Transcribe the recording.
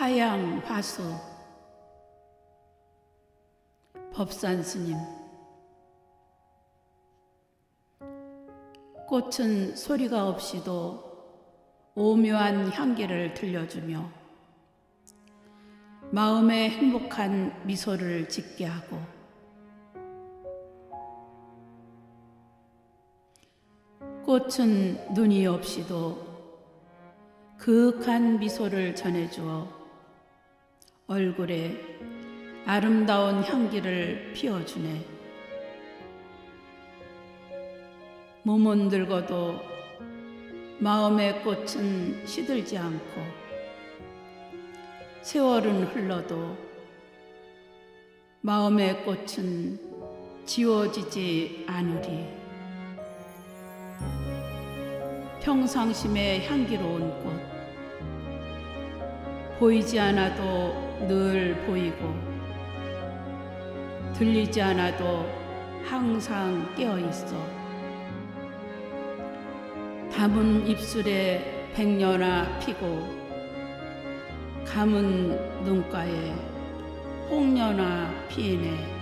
화양 화수. 법산 스님. 꽃은 소리가 없이도 오묘한 향기를 들려주며 마음에 행복한 미소를 짓게 하고 꽃은 눈이 없이도 그윽한 미소를 전해주어 얼굴에 아름다운 향기를 피워주네. 몸은 늙어도 마음의 꽃은 시들지 않고 세월은 흘러도 마음의 꽃은 지워지지 않으리. 평상심의 향기로운 꽃. 보이지 않아도 늘 보이고, 들리지 않아도 항상 깨어 있어. 담은 입술에 백녀나 피고, 감은 눈가에 홍녀나 피네.